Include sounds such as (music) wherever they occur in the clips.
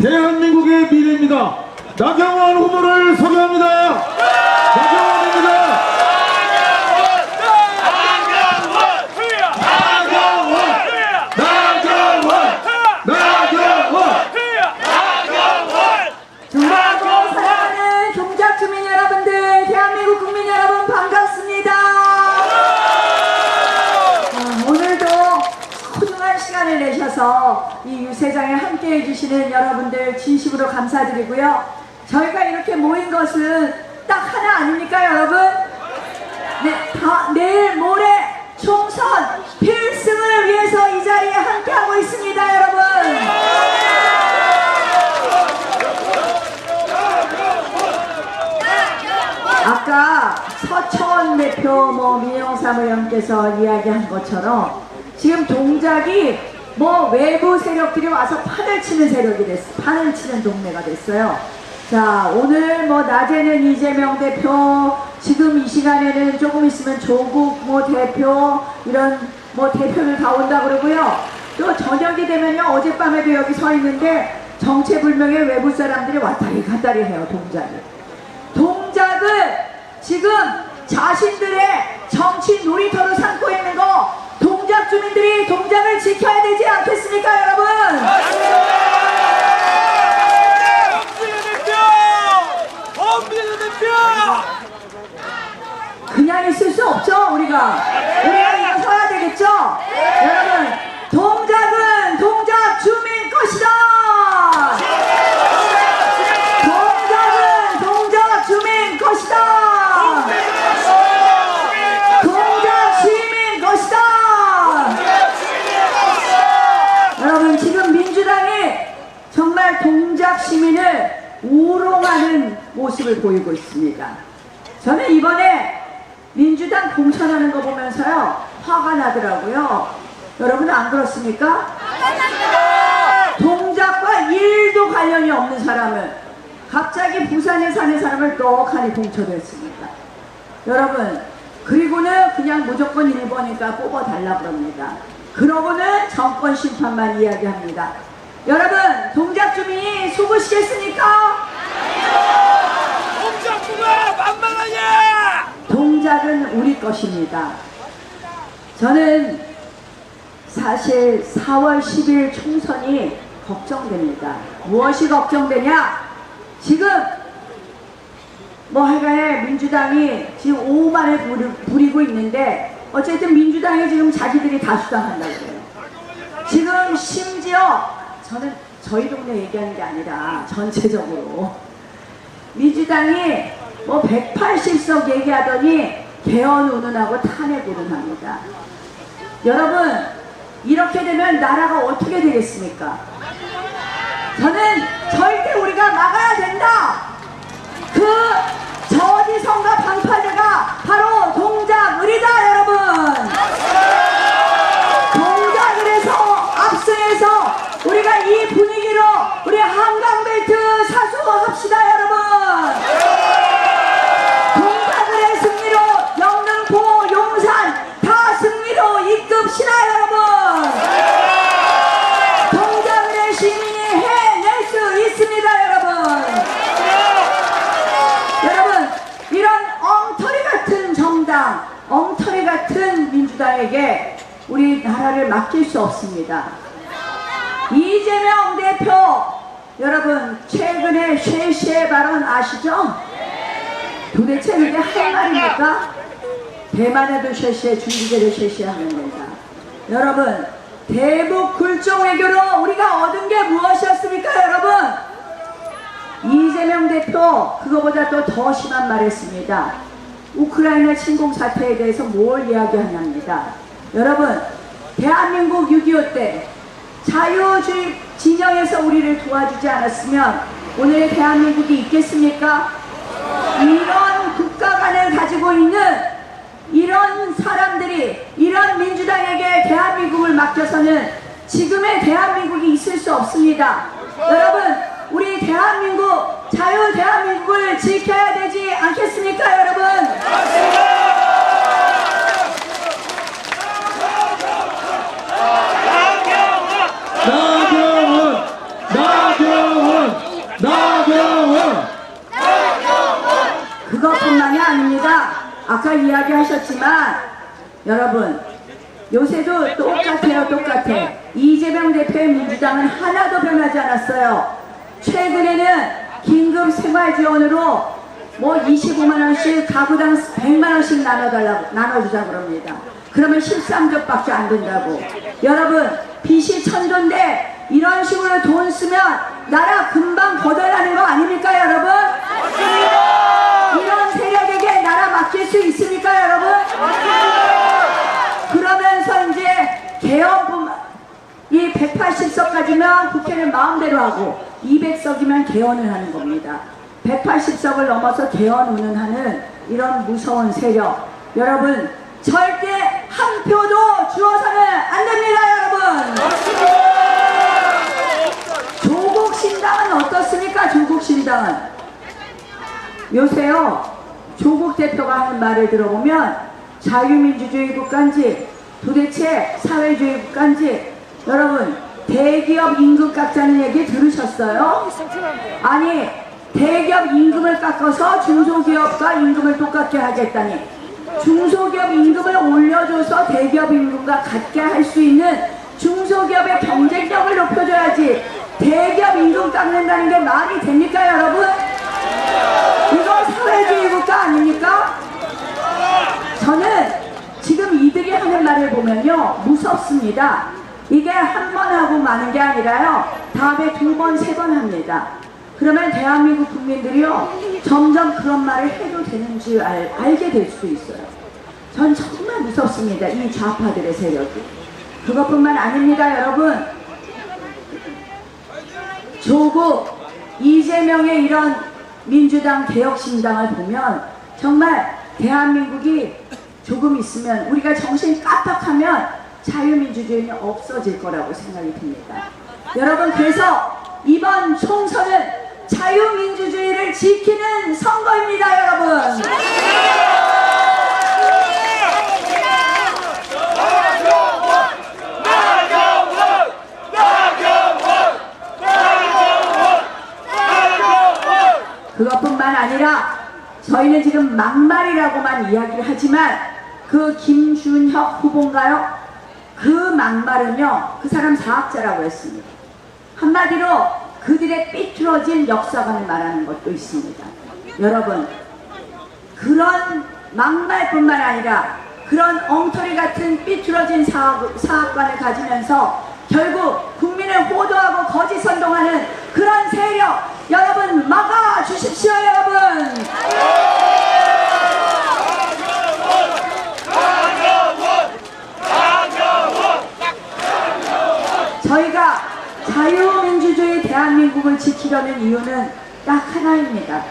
대한민국의 미래입니다. 나경원 후보를 소개합니다. 나경원입니다. 나경원! 나경원! 중국하고 사랑하는 종작 주민 여러분들, 대한민국 국민 여러분 반갑습니다. 아, 오늘도 소중한 시간을 내셔서 세장에 함께 해 주시는 여러분들 진심으로 감사드리고요. 저희가 이렇게 모인 것은 딱 하나 아닙니까, 여러분? 네, 다, 내일 모레 총선 필승을 위해서 이 자리에 함께하고 있습니다, 여러분. 아까 서천 대표 뭐 민영사무장께서 이야기한 것처럼 지금 동작이 뭐 외부 세력들이 와서 판을 치는 세력이 됐어 판을 치는 동네가 됐어요. 자 오늘 뭐 낮에는 이재명 대표 지금 이 시간에는 조금 있으면 조국 뭐 대표 이런 뭐 대표를 다 온다 그러고요. 또 저녁이 되면요 어젯밤에도 여기 서 있는데 정체불명의 외부 사람들이 왔다리 갔다리 해요 동작이. 동작을 지금 자신들의 정치 놀이터로 삼고 있는 거 주민들이 동작을 지켜야 되지 않겠습니까 여러분? 그냥 있을 수 없죠 우리가 우리가 일어서야 되겠죠? 여러분 동작은 동작 주민 것이다 동작은 동작 주민 것이다 동작 시민 것이다 여러분 지금 민주당이 정말 동작 시민을 우롱하는 모습을 보이고 있습니다 저는 이번에 민주당 공천하는 거 보면서요 화가 나더라고요 여러분 안 그렇습니까? 동작과 일도 관련이 없는 사람을 갑자기 부산에 사는 사람을 떡하니 공천했습니다. 여러분 그리고는 그냥 무조건 1번이니까 뽑아달라 그럽니다. 그러고는 정권 심판만 이야기합니다. 여러분 동작 주민이 속으시겠습니까? 동작은 우리 것입니다. 저는 사실 4월 10일 총선이 걱정됩니다. 무엇이 걱정되냐? 지금 뭐 하여간에 민주당이 지금 오만을 부리- 부리고 있는데 어쨌든 민주당이 지금 자기들이 다수당한다고 그래요. 지금 심지어 저는 저희 동네 얘기하는 게 아니라 전체적으로 민주당이 뭐 180석 얘기하더니 개헌 운운하고 탄핵 운운합니다. 여러분 이렇게 되면 나라가 어떻게 되겠습니까? 저는 절대 우리가 막아야 된다. 같은 민주당에게 우리 나라를 맡길 수 없습니다. 이재명 대표 여러분 최근에 쉐쉐 발언 아시죠? 도대체 그게 할 말입니까? 대만에도 쉐쉐, 중국에도 쉐쉐 하는 겁니다. 여러분 대북 굴종 외교로 우리가 얻은 게 무엇이었습니까 여러분? 이재명 대표 그거보다 또 더 심한 말 했습니다. 우크라이나 침공 사태에 대해서 뭘 이야기하냐입니다. 여러분 대한민국 6.25 때 자유주의 진영에서 우리를 도와주지 않았으면 오늘 대한민국이 있겠습니까? 이런 국가관을 가지고 있는 이런 사람들이 이런 민주당에게 대한민국을 맡겨서는 지금의 대한민국이 있을 수 없습니다. 여러분, 우리 대한민국, 자유 대한민국을 지켜야 되지 않겠습니까 여러분? 나경원 나경원 나경원. 그것뿐만이 아닙니다. 아까 이야기하셨지만 여러분 요새도 똑같아요 똑같아. 이재명 대표의 민주당은 하나도 변하지 않았어요. 최근에는 긴급 생활 지원으로 뭐 25만 원씩 가구당 100만 원씩 나눠달라고 나눠주자 그럽니다. 그러면 13조밖에 안 된다고. 여러분 빚이 천조인데 이런 식으로 돈 쓰면 나라 금방 거덜나는 거 아닙니까 여러분? 이런 세력에게 나라 맡길 수 있습니까 여러분? 그러면서 이제 개헌뿐만 이 180석까지면 국회는 마음대로 하고 200석이면 개헌을 하는 겁니다. 180석을 넘어서 개헌 운운하는 이런 무서운 세력. 여러분 절대 한 표도 주어서는 안 됩니다 여러분! 조국 신당은 어떻습니까? 조국 신당은? 요새요 조국 대표가 하는 말을 들어보면 자유민주주의 국가인지 도대체 사회주의 국가인지 여러분 대기업 임금 깎자는 얘기 들으셨어요? 아니 대기업 임금을 깎아서 중소기업과 임금을 똑같게 하겠다니 중소기업 임금을 올려줘서 대기업 임금과 같게 할 수 있는 중소기업의 경쟁력을 높여줘야지 대기업 임금 깎는다는 게 말이 됩니까 여러분? 이거 사회주의 국가 아닙니까? 저는 지금 이들이 하는 말을 보면요 무섭습니다. 이게 한 번 하고 마는 게 아니라요 다음에 두 번, 세 번 합니다. 그러면 대한민국 국민들이요 점점 그런 말을 해도 되는지 알, 알게 될 수도 있어요. 전 정말 무섭습니다. 이 좌파들의 세력이. 그것뿐만 아닙니다, 여러분. 조국, 이재명의 이런 민주당 개혁신당을 보면 정말 대한민국이 조금 있으면 우리가 정신 깜빡하면 자유민주주의는 없어질 거라고 생각이 듭니다. 여러분 그래서 이번 총선은 자유민주주의를 지키는 선거입니다 여러분. 그것뿐만 아니라 저희는 지금 막말이라고만 이야기를 하지만 그 김준혁 후보인가요? 그 막말은요 그 사람 사학자라고 했습니다. 한마디로 그들의 삐뚤어진 역사관을 말하는 것도 있습니다. 여러분 그런 막말뿐만 아니라 그런 엉터리 같은 삐뚤어진 사학, 사학관을 가지면서 결국 국민을 호도하고 거짓 선동하는 그런 세력 여러분 막아 주십시오 여러분 저희가 자유민주주의 대한민국을 지키려는 이유는 딱 하나입니다.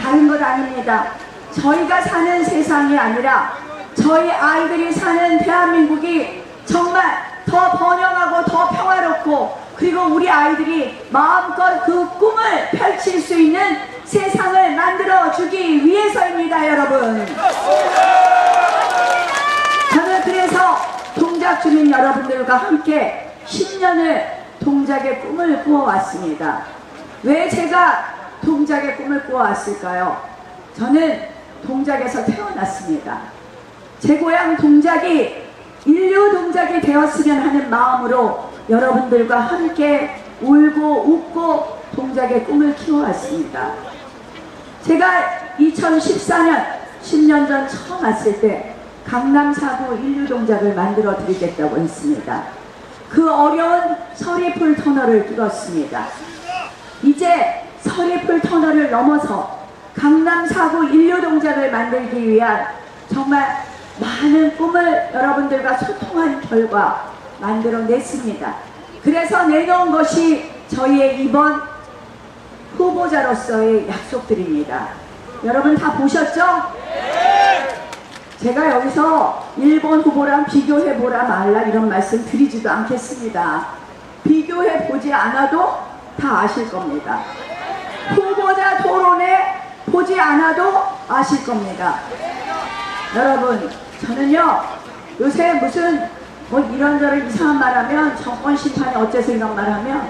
다른 것 아닙니다. 저희가 사는 세상이 아니라 저희 아이들이 사는 대한민국이 정말 더 번영하고 더 평화롭고 그리고 우리 아이들이 마음껏 그 꿈을 펼칠 수 있는 세상을 만들어 주기 위해서입니다, 여러분. 저는 그래서 동작 주민 여러분들과 함께 10년을 동작의 꿈을 꾸어왔습니다. 왜 제가 동작의 꿈을 꾸어왔을까요? 저는 동작에서 태어났습니다. 제 고향 동작이 인류 동작이 되었으면 하는 마음으로 여러분들과 함께 울고 웃고 동작의 꿈을 키워왔습니다. 제가 2014년 10년 전 처음 왔을 때 강남 사구 인류 동작을 만들어 드리겠다고 했습니다. 그 어려운 서리풀 터널을 뚫었습니다. 이제 서리풀 터널을 넘어서 강남 사구 인류 동작을 만들기 위한 정말 많은 꿈을 여러분들과 소통한 결과 만들어냈습니다. 그래서 내놓은 것이 저희의 이번 후보자로서의 약속들입니다. 여러분 다 보셨죠? 제가 여기서 일본 후보랑 비교해보라 말라 이런 말씀 드리지도 않겠습니다. 비교해보지 않아도 다 아실 겁니다. 후보자 토론에 보지 않아도 아실 겁니다. 여러분, 저는요, 요새 무슨 뭐 이런저런 이상한 말 하면 정권 심판이 어째서 이런 말 하면,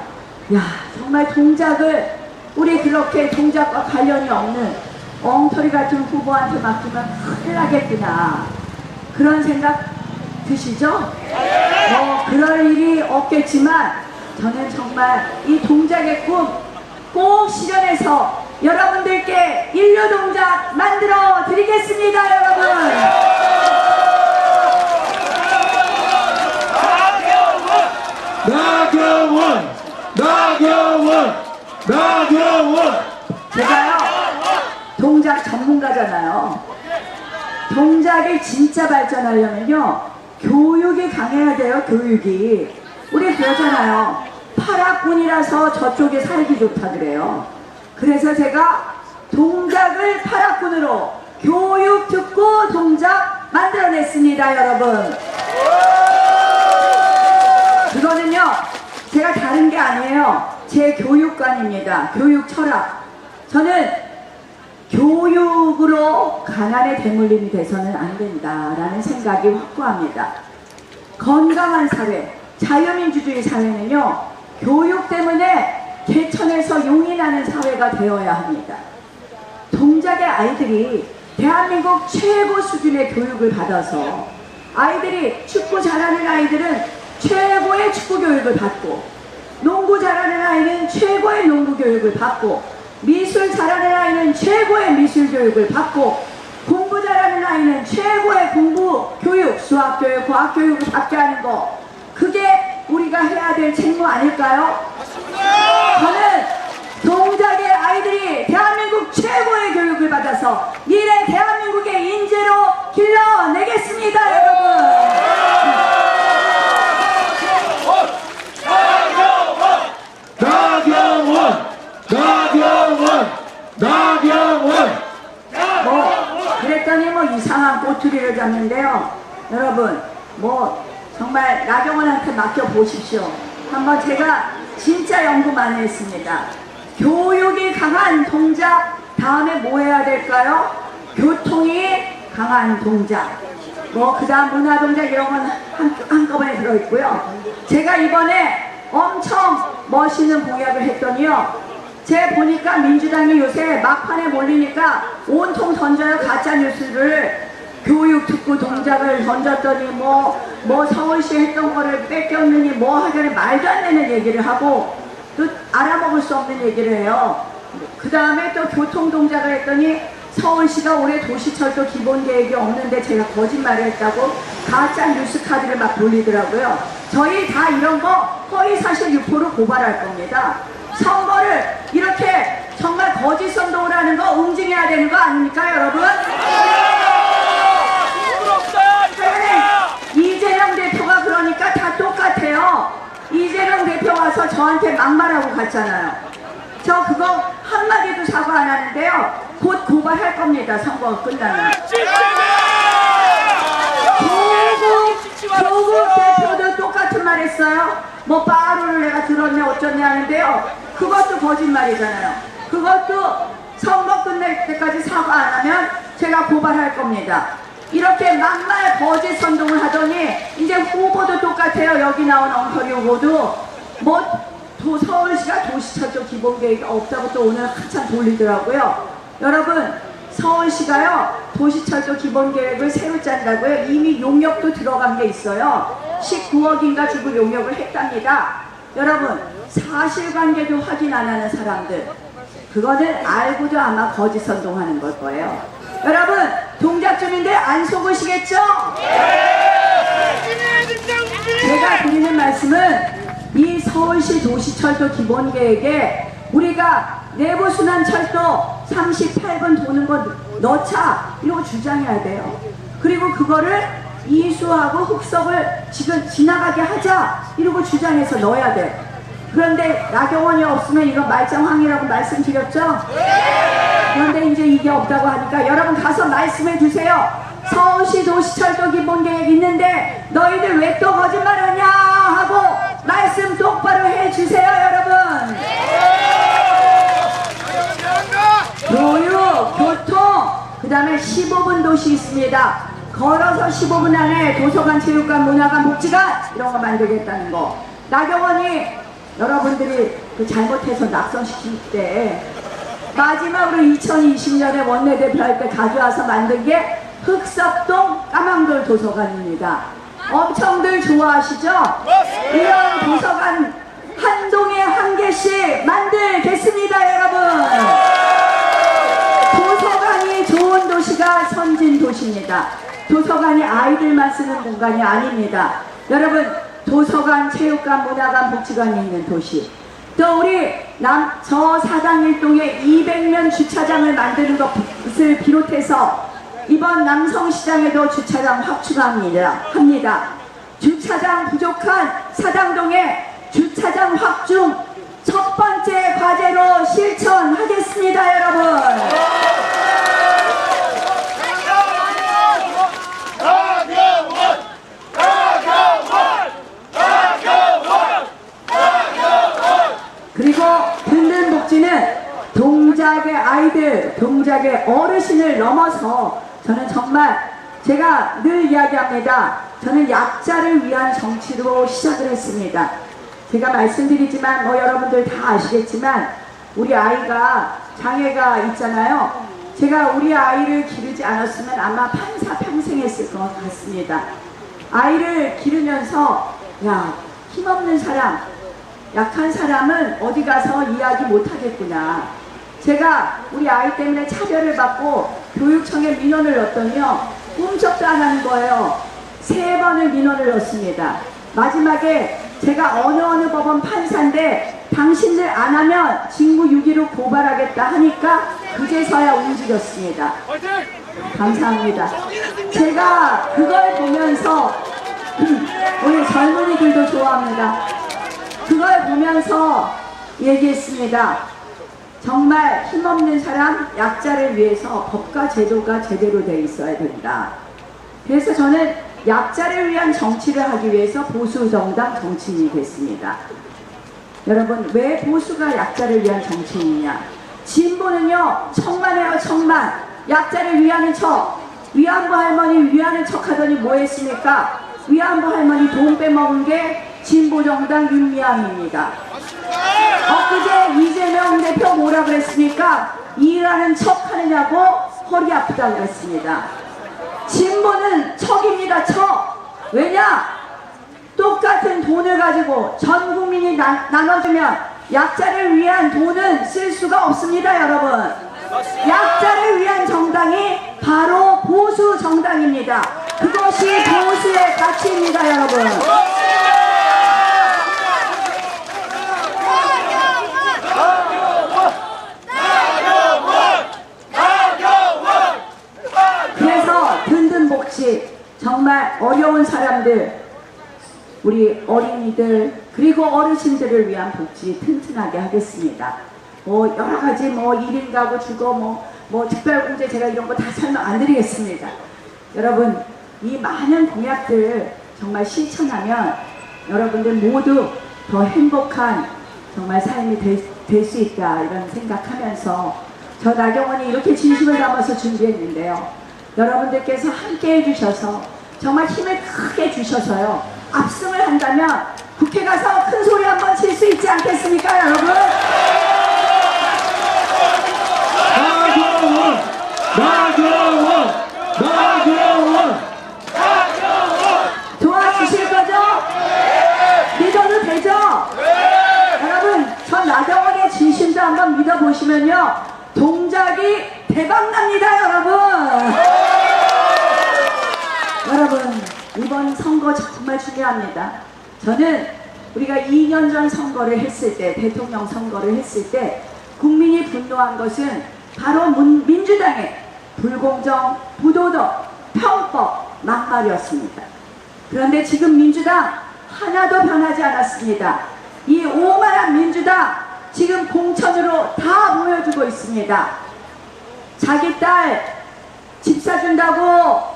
야, 정말 동작을, 우리 그렇게 동작과 관련이 없는 엉터리 같은 후보한테 맡기면 큰일 나겠구나. 그런 생각 드시죠? 뭐 그럴 일이 없겠지만 저는 정말 이 동작의 꿈 꼭 실현해서 여러분들께 인류 동작 만들어 드리겠습니다, 여러분. 나경원! 나경원! 나경원! 제가요 동작 전문가잖아요. 동작이 진짜 발전하려면요 교육이 강해야 돼요. 교육이 우리 그러잖아요. 파락군이라서 저쪽에 살기 좋다 그래요. 그래서 제가 동작을 파락군으로 교육 듣고 동작 만들어냈습니다, 여러분. 그거는요, 제가 다른 게 아니에요. 제 교육관입니다. 교육 철학. 저는 교육으로 가난에 대물림이 돼서는 안 된다라는 생각이 확고합니다. 건강한 사회, 자유민주주의 사회는요, 교육 때문에 개천에서 용이 나는 사회가 되어야 합니다. 동작의 아이들이 대한민국 최고 수준의 교육을 받아서 아이들이 축구 잘하는 아이들은 최고의 축구 교육을 받고 농구 잘하는 아이는 최고의 농구 교육을 받고 미술 잘하는 아이는 최고의 미술 교육을 받고 공부 잘하는 아이는 최고의 공부 교육, 수학 교육, 과학 교육을 받게 하는 거 그게 우리가 해야 될 책무 아닐까요? 저는 동작의 아이들이 대한민국 최고의 교육을 받아서 미래 대한민국의 인재로 길러내겠습니다, 여러분. 나경원! 나경원! 나경원! 뭐 그랬더니 뭐 이상한 잡는데요. 여러분 뭐 정말 나경원한테 맡겨 보십시오. 한번 제가 진짜 연구 많이 했습니다. 교육이 강한 동작 다음에 뭐 해야 될까요? 교통이 강한 동작. 뭐 그다음 문화 동작 이런 건 한, 한꺼번에 들어있고요. 제가 이번에 엄청 멋있는 공약을 했더니요. 제 보니까 민주당이 요새 막판에 몰리니까 온통 던져요 가짜 뉴스를 교육 특구 동작을 던졌더니 뭐 뭐 서울시 했던 거를 뺏겼느니 뭐 하자니 말도 안 되는 얘기를 하고 또 알아먹을 수 없는 얘기를 해요. 그 다음에 또 교통 동작을 했더니 서울시가 올해 도시철도 기본 계획이 없는데 제가 거짓말을 했다고 가짜 뉴스 카드를 막 돌리더라고요. 저희 다 이런 거 허위 사실 유포로 고발할 겁니다. 선거를 이렇게 정말 거짓 선동을 하는 거 응징해야 되는 거 아닙니까, 여러분? 최근에 이재명 대표가 그러니까 다 똑같아요. 이재명 대표 와서 저한테 막말하고 갔잖아요. 저 그거 한마디도 사과 안 하는데요. 곧 고발할 겁니다. 선거가 끝나면. 조국, 조국 대표도 똑같은 말 했어요. 뭐 빠루를 내가 들었네 어쩌네 하는데요. 그것도 거짓말이잖아요. 그것도 선거 끝날 때까지 사과 안 하면 제가 고발할 겁니다. 이렇게 막말 거짓 선동을 하더니 이제 후보도 똑같아요. 여기 나온 엉터리 후보도 뭐 도, 서울시가 도시철도 기본 계획이 없다고 또 오늘 한참 돌리더라고요. 여러분 서울시가요 도시철도 기본 계획을 새로 짠다고요. 이미 용역도 들어간 게 있어요. 19억인가 주고 용역을 했답니다. 여러분 사실관계도 확인 안 하는 사람들 그거는 알고도 아마 거짓 선동하는 걸 거예요. 여러분 동작 중인데 안 속으시겠죠? 제가 드리는 말씀은 이 서울시 도시철도 기본계획에 우리가 내부순환 철도 38번 도는 거 넣자 이러고 주장해야 돼요. 그리고 그거를 이수하고 흑석을 지금 지나가게 하자 이러고 주장해서 넣어야 돼. 그런데 나경원이 없으면 이거 말짱황이라고 말씀드렸죠? 그런데 이제 이게 없다고 하니까 여러분 가서 말씀해 주세요. 서울시 도시철도 기본계획 있는데 너희들 왜 또 거짓말하냐 하고 말씀 똑바로 해 주세요, 여러분. 교육, 교통, 그 다음에 15분 도시 있습니다. 걸어서 15분 안에 도서관, 체육관, 문화관, 복지관 이런 거 만들겠다는 거. 나경원이 여러분들이 그 잘못해서 낙선시킬 때 마지막으로 2020년에 원내대표 할 때 가져와서 만든 게 흑석동 까망돌 도서관입니다. 엄청들 좋아하시죠? 이런 도서관 한 동에 한 개씩 만들겠습니다, 여러분. 도서관이 좋은 도시가 선진 도시입니다. 도서관이 아이들만 쓰는 공간이 아닙니다. 여러분, 도서관, 체육관, 문화관, 복지관이 있는 도시. 또 우리 남, 저 사당 일동에 200면 주차장을 만드는 것을 비롯해서 이번 남성시장에도 주차장 확충합니다. 합니다. 주차장 부족한 사당동에 주차장 확충 첫 번째 과제로 실천하겠습니다, 여러분. 나경원! 나경원! 나경원! 그리고 듣는 복지는 동작의 아이들, 동작의 어르신을 넘어서 저는 정말 제가 늘 이야기합니다. 저는 약자를 위한 정치로 시작을 했습니다. 제가 말씀드리지만 뭐 여러분들 다 아시겠지만 우리 아이가 장애가 있잖아요. 제가 우리 아이를 기르지 않았으면 아마 판사 평생 했을 것 같습니다. 아이를 기르면서 야 힘없는 사람 약한 사람은 어디 가서 이야기 못 하겠구나. 제가 우리 아이 때문에 차별을 받고 교육청에 민원을 넣었더니요. 꿈쩍도 안 하는 거예요. 세 번을 민원을 넣었습니다. 마지막에 제가 어느 어느 법원 판사인데 당신들 안 하면 징구 6기로 고발하겠다 하니까 그제서야 움직였습니다. 감사합니다. 제가 그걸 보면서 (clears throat) 우리 젊은이들도 좋아합니다. 그걸 보면서 얘기했습니다. 정말 힘없는 사람, 약자를 위해서 법과 제도가 제대로 돼 있어야 된다. 그래서 저는 약자를 위한 정치를 하기 위해서 보수 정당 정치인이 됐습니다. 여러분 왜 보수가 약자를 위한 정치인이냐 진보는요 천만에요 천만 약자를 위하는 척 위안부 할머니 위하는 척 하더니 뭐 했습니까 위안부 할머니 돈 빼먹은 게 진보 정당 윤미향입니다 엊그제 이재명 대표 뭐라 그랬습니까 일하는 척 하느냐고 허리 아프다 그랬습니다 진보는 척입니다 척 왜냐 똑같은 돈을 가지고 전 국민이 나, 나눠주면 약자를 위한 돈은 쓸 수가 없습니다, 여러분. 약자를 위한 정당이 바로 보수 정당입니다. 그것이 보수의 가치입니다, 여러분. 나경원! 나경원! 그래서 든든 복지 정말 어려운 사람들 우리 어린이들 그리고 어르신들을 위한 복지 튼튼하게 하겠습니다. 뭐 여러 가지 뭐 1인 가구 주거 뭐, 뭐 특별공제 제가 이런 거 다 설명 안 드리겠습니다. 여러분 이 많은 공약들 정말 실천하면 여러분들 모두 더 행복한 정말 삶이 될 수 있다 이런 생각하면서 저 나경원이 이렇게 진심을 담아서 준비했는데요. 여러분들께서 함께 해주셔서 정말 힘을 크게 주셔서요. 압승을 한다면 국회 가서 큰 소리 한번 칠 수 있지 않겠습니까, 여러분? 나경원! 나경원! 나경원! 도와주실 거죠? 믿어도 되죠? 여러분, 저 나경원의 진심도 한번 믿어보시면요. 동작이 대박납니다, 여러분! 여러분, 이번 선거 정말 중요합니다. 저는 우리가 2년 전 선거를 했을 때, 대통령 선거를 했을 때, 국민이 분노한 것은 바로 문- 민주당의 불공정, 부도덕, 편법, 막말이었습니다. 그런데 지금 민주당 하나도 변하지 않았습니다. 이 오만한 민주당 지금 공천으로 다 보여주고 있습니다. 자기 딸 집 사준다고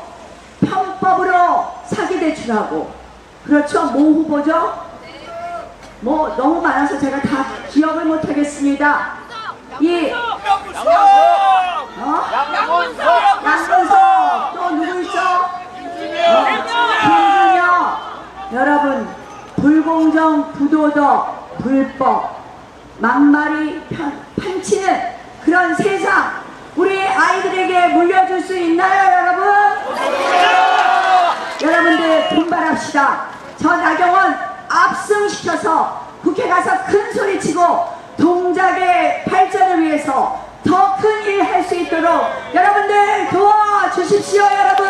편법으로 사기 대출하고 그렇죠? 모 후보죠? 뭐 너무 많아서 제가 다 기억을 못하겠습니다. 이 양문석 어? 양문석 또 누구 있죠? 어, 김준혁 여러분 불공정 부도덕 불법 막말이 판, 판치는 그런 세상 우리 아이들에게 물려줄 수 있나요 여러분? 여러분들 분발합시다. 저 나경원 압승시켜서 국회 가서 큰 소리치고 동작의 발전을 위해서 더 큰 일 할 수 있도록 여러분들 도와주십시오 여러분.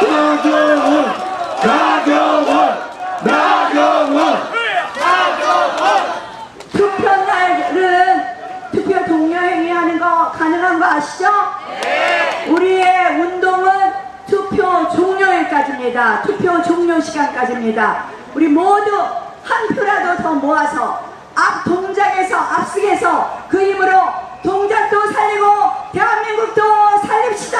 나경원! 나경원! 아시죠? 우리의 운동은 투표 종료일까지입니다. 투표 종료 시간까지입니다. 우리 모두 한 표라도 더 모아서 앞 동작에서 앞서게서 그 힘으로 동작도 살리고 대한민국도 살립시다.